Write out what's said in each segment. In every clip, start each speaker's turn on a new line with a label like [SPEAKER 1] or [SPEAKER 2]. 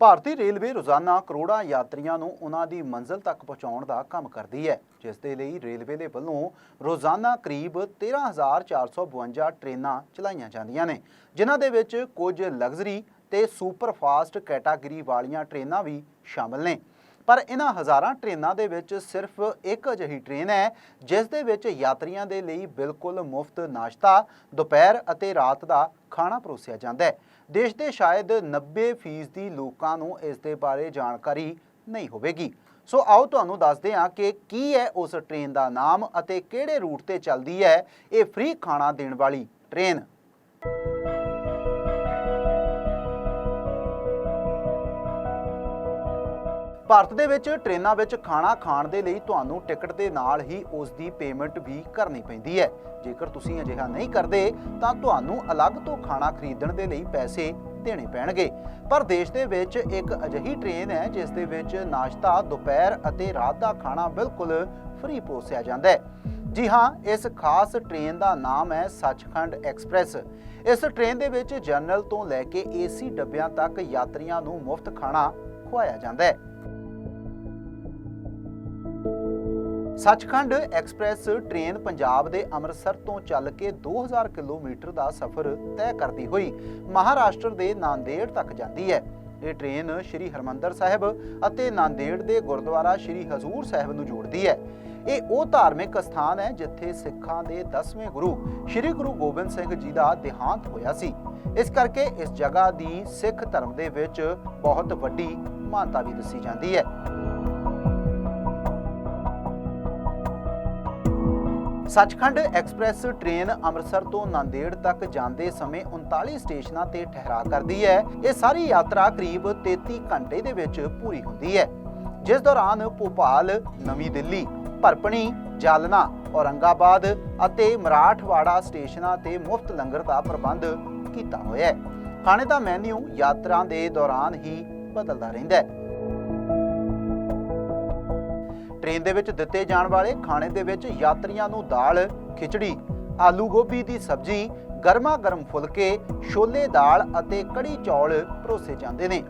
[SPEAKER 1] ਭਾਰਤੀ railway ਰੋਜ਼ਾਨਾ ਕਰੋੜਾਂ ਯਾਤਰੀਆਂ ਨੂੰ ਉਹਨਾਂ ਦੀ ਮੰਜ਼ਿਲ ਤੱਕ ਪਹੁੰਚਾਉਣ ਦਾ ਕੰਮ ਕਰਦੀ ਹੈ, ਜਿਸ ਦੇ ਲਈ ਰੇਲਵੇ ਦੇ ਵੱਲੋਂ ਰੋਜ਼ਾਨਾ ਕਰੀਬ 13452 ਟ੍ਰੇਨਾਂ ਚਲਾਈਆਂ ਜਾਂਦੀਆਂ ਨੇ, ਜਿਨ੍ਹਾਂ ਦੇ ਵਿੱਚ ਕੁਝ ਲਗਜ਼ਰੀ ਤੇ ਸੁਪਰ ਫਾਸਟ ਕੈਟਾਗਰੀ ਵਾਲੀਆਂ ਟ੍ਰੇਨਾਂ ਵੀ ਸ਼ਾਮਲ ਨੇ। ਪਰ ਇਹਨਾਂ ਹਜ਼ਾਰਾਂ ਟ੍ਰੇਨਾਂ ਦੇ ਵਿੱਚ ਸਿਰਫ ਇੱਕ ਅਜਿਹੀ ਟ੍ਰੇਨ ਹੈ, ਜਿਸ ਦੇ ਵਿੱਚ ਯਾਤਰੀਆਂ ਦੇ ਲਈ ਬਿਲਕੁਲ ਮੁਫਤ ਨਾਸ਼ਤਾ, ਦੁਪਹਿਰ ਅਤੇ ਰਾਤ ਦਾ ਖਾਣਾ ਪਰੋਸਿਆ ਜਾਂਦਾ ਹੈ। ਦੇਸ਼ ਦੇ ਸ਼ਾਇਦ 90% ਲੋਕਾਂ ਨੂੰ ਇਸ ਦੇ ਬਾਰੇ ਜਾਣਕਾਰੀ ਨਹੀਂ ਹੋਵੇਗੀ। ਸੋ ਆਓ ਤੁਹਾਨੂੰ ਦੱਸਦੇ ਹਾਂ ਕਿ ਕੀ ਹੈ ਉਸ ਟ੍ਰੇਨ ਦਾ ਨਾਮ ਅਤੇ ਕਿਹੜੇ ਰੂਟ ਤੇ ਚੱਲਦੀ ਹੈ ਇਹ ਫ੍ਰੀ ਖਾਣਾ ਦੇਣ ਵਾਲੀ ਟ੍ਰੇਨ। ਭਾਰਤ ਦੇ ਵਿੱਚ ਟ੍ਰੇਨਾਂ ਵਿੱਚ ਖਾਣਾ ਖਾਣ ਦੇ ਲਈ ਤੁਹਾਨੂੰ ਟਿਕਟ ਦੇ ਨਾਲ ਹੀ ਉਸ ਦੀ ਪੇਮੈਂਟ ਵੀ ਕਰਨੀ ਪੈਂਦੀ ਹੈ। ਜੇਕਰ ਤੁਸੀਂ ਅਜਿਹਾ ਨਹੀਂ ਕਰਦੇ, ਤਾਂ ਤੁਹਾਨੂੰ ਅਲੱਗ ਤੋਂ ਖਾਣਾ ਖਰੀਦਣ ਦੇ ਲਈ ਪੈਸੇ ਦੇਣੇ ਪੈਣਗੇ। ਪਰ ਦੇਸ਼ ਦੇ ਵਿੱਚ ਇੱਕ ਅਜਿਹੀ ਟ੍ਰੇਨ ਹੈ, ਜਿਸ ਦੇ ਵਿੱਚ ਨਾਸ਼ਤਾ, ਦੁਪਹਿਰ ਅਤੇ ਰਾਤ ਦਾ ਖਾਣਾ ਬਿਲਕੁਲ ਫ੍ਰੀ ਪੋਸਿਆ ਜਾਂਦਾ ਹੈ। ਜੀ ਹਾਂ, ਇਸ ਖਾਸ ਟ੍ਰੇਨ ਦਾ ਨਾਮ ਹੈ ਸੱਚਖੰਡ ਐਕਸਪ੍ਰੈਸ। ਇਸ ਟ੍ਰੇਨ ਦੇ ਵਿੱਚ ਜਨਰਲ ਤੋਂ ਲੈ ਕੇ ਏਸੀ ਡੱਬਿਆਂ ਤੱਕ ਯਾਤਰੀਆਂ ਨੂੰ ਮੁਫਤ ਖਾਣਾ ਖਵਾਇਆ ਜਾਂਦਾ ਹੈ। ਸੱਚਖੰਡ ਐਕਸਪ੍ਰੈਸ ਟ੍ਰੇਨ ਪੰਜਾਬ ਦੇ ਅੰਮ੍ਰਿਤਸਰ ਤੋਂ ਚੱਲ ਕੇ 2000 ਕਿਲੋਮੀਟਰ ਦਾ ਸਫ਼ਰ ਤੈਅ ਕਰਦੀ ਹੋਈ ਮਹਾਰਾਸ਼ਟਰ ਦੇ ਨਾਂਦੇੜ ਤੱਕ ਜਾਂਦੀ ਹੈ। ਇਹ ਟ੍ਰੇਨ ਸ਼੍ਰੀ ਹਰਮੰਦਰ ਸਾਹਿਬ ਅਤੇ ਨਾਂਦੇੜ ਦੇ ਗੁਰਦੁਆਰਾ ਸ਼੍ਰੀ ਹਜ਼ੂਰ ਸਾਹਿਬ ਨੂੰ ਜੋੜਦੀ ਹੈ। ਇਹ ਉਹ ਧਾਰਮਿਕ ਸਥਾਨ ਹੈ ਜਿੱਥੇ ਸਿੱਖਾਂ ਦੇ 10ਵੇਂ ਗੁਰੂ ਸ਼੍ਰੀ ਗੁਰੂ ਗੋਬਿੰਦ ਸਿੰਘ ਜੀ ਦਾ ਦੇਹਾਂਤ ਹੋਇਆ ਸੀ। ਇਸ ਕਰਕੇ ਇਸ ਜਗ੍ਹਾ ਦੀ ਸਿੱਖ ਧਰਮ ਦੇ ਵਿੱਚ ਬਹੁਤ ਵੱਡੀ ਮਾਨਤਾ ਵੀ ਦੱਸੀ ਜਾਂਦੀ ਹੈ। ਸੱਚਖੰਡ ਐਕਸਪ੍ਰੈਸ ਟ੍ਰੇਨ ਅੰਮ੍ਰਿਤਸਰ ਤੋਂ ਨਾਂਦੇੜ ਤੱਕ ਜਾਂਦੇ ਸਮੇਂ 39 ਸਟੇਸ਼ਨਾਂ ਤੇ ਠਹਿਰਾ ਕਰਦੀ ਹੈ। ਇਹ ਸਾਰੀ ਯਾਤਰਾ ਕਰੀਬ 33 ਘੰਟੇ ਦੇ ਵਿੱਚ ਪੂਰੀ ਹੁੰਦੀ ਹੈ। ਜਿਸ ਦੌਰਾਨ ਭੋਪਾਲ, ਨਵੀਂ ਦਿੱਲੀ, ਭਰਪਣੀ, ਜਾਲਨਾ, ਔਰੰਗਾਬਾਦ ਅਤੇ ਮਰਾਠਵਾੜਾ ਸਟੇਸ਼ਨਾਂ ਤੇ ਮੁਫਤ ਲੰਗਰ ਦਾ ਪ੍ਰਬੰਧ ਕੀਤਾ ਹੋਇਆ ਹੈ। ਖਾਣੇ ਦਾ ਮੈਨੂ ਯਾਤਰਾ ਦੇ ਦੌਰਾਨ ਹੀ ਬਦਲਦਾ ਰਹਿੰਦਾ ਹੈ। ਟ੍ਰੇਨ ਦੇ ਵਿੱਚ ਦਿੱਤੇ ਜਾਣ ਵਾਲੇ ਖਾਣੇ ਦੇ ਵਿੱਚ ਯਾਤਰੀਆਂ ਨੂੰ ਦਾਲ, ਖਿਚੜੀ, ਆਲੂ ਗੋਭੀ ਦੀ ਸਬਜ਼ੀ, ਗਰਮਾ ਗਰਮ ਫੁਲਕੇ, ਛੋਲੇ ਦਾਲ ਅਤੇ ਕੜੀ ਚੌਲ ਪਰੋਸੇ ਜਾਂਦੇ ਨੇ।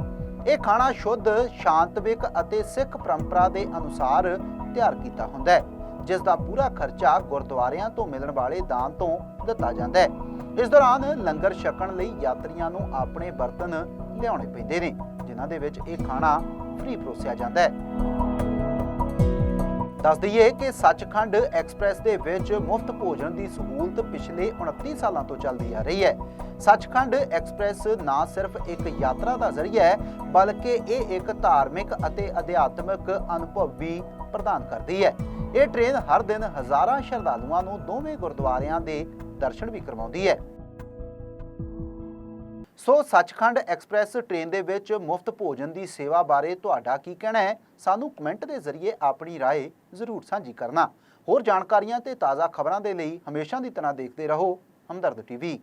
[SPEAKER 1] ਇਹ ਖਾਣਾ ਸ਼ੁੱਧ ਸ਼ਾਂਤਵਿਕ ਅਤੇ ਸਿੱਖ ਪਰੰਪਰਾ ਦੇ ਅਨੁਸਾਰ ਤਿਆਰ ਕੀਤਾ ਹੁੰਦਾ ਹੈ, ਜਿਸ ਦਾ ਪੂਰਾ ਖਰਚਾ ਗੁਰਦੁਆਰਿਆਂ ਤੋਂ ਮਿਲਣ ਵਾਲੇ ਦਾਨ ਤੋਂ ਦਿੱਤਾ ਜਾਂਦਾ ਹੈ। ਇਸ ਦੌਰਾਨ ਲੰਗਰ ਛਕਣ ਲਈ ਯਾਤਰੀਆਂ ਨੂੰ ਆਪਣੇ ਬਰਤਨ ਲਿਆਉਣੇ ਪੈਂਦੇ ਨੇ, ਜਿਨ੍ਹਾਂ ਦੇ ਵਿੱਚ ਇਹ ਖਾਣਾ ਫ੍ਰੀ ਪਰੋਸਿਆ ਜਾਂਦਾ ਹੈ। ਦੱਸ ਦਈਏ ਕਿ ਸੱਚਖੰਡ ਐਕਸਪ੍ਰੈਸ ਦੇ ਵਿੱਚ ਮੁਫਤ ਭੋਜਨ ਦੀ ਸਹੂਲਤ ਪਿਛਲੇ 29 ਸਾਲਾਂ ਤੋਂ ਚੱਲਦੀ ਆ ਰਹੀ ਹੈ। ਸੱਚਖੰਡ ਐਕਸਪ੍ਰੈਸ ਨਾ ਸਿਰਫ ਇੱਕ ਯਾਤਰਾ ਦਾ ਜ਼ਰੀਆ ਹੈ, ਬਲਕਿ ਇਹ ਇੱਕ ਧਾਰਮਿਕ ਅਤੇ ਅਧਿਆਤਮਿਕ ਅਨੁਭਵ ਵੀ ਪ੍ਰਦਾਨ ਕਰਦੀ ਹੈ। ਇਹ ਟ੍ਰੇਨ ਹਰ ਦਿਨ ਹਜ਼ਾਰਾਂ ਸ਼ਰਧਾਲੂਆਂ ਨੂੰ ਦੋਵੇਂ ਗੁਰਦੁਆਰਿਆਂ ਦੇ ਦਰਸ਼ਨ ਵੀ ਕਰਵਾਉਂਦੀ ਹੈ। ਸੋ ਸੱਚਖੰਡ ਐਕਸਪ੍ਰੈਸ ਟ੍ਰੇਨ ਦੇ ਵਿੱਚ ਮੁਫਤ ਭੋਜਨ ਦੀ ਸੇਵਾ ਬਾਰੇ ਤੁਹਾਡਾ ਕੀ ਕਹਿਣਾ ਹੈ? ਸਾਨੂੰ ਕਮੈਂਟ ਦੇ ਜ਼ਰੀਏ ਆਪਣੀ ਰਾਏ ਜ਼ਰੂਰ ਸਾਂਝੀ ਕਰਨਾ। ਹੋਰ ਜਾਣਕਾਰੀਆਂ ਤੇ ਤਾਜ਼ਾ ਖਬਰਾਂ ਦੇ ਲਈ ਹਮੇਸ਼ਾ ਦੀ ਤਰ੍ਹਾਂ ਦੇਖਦੇ ਰਹੋ, ਹਮਦਰਦ ਟੀਵੀ।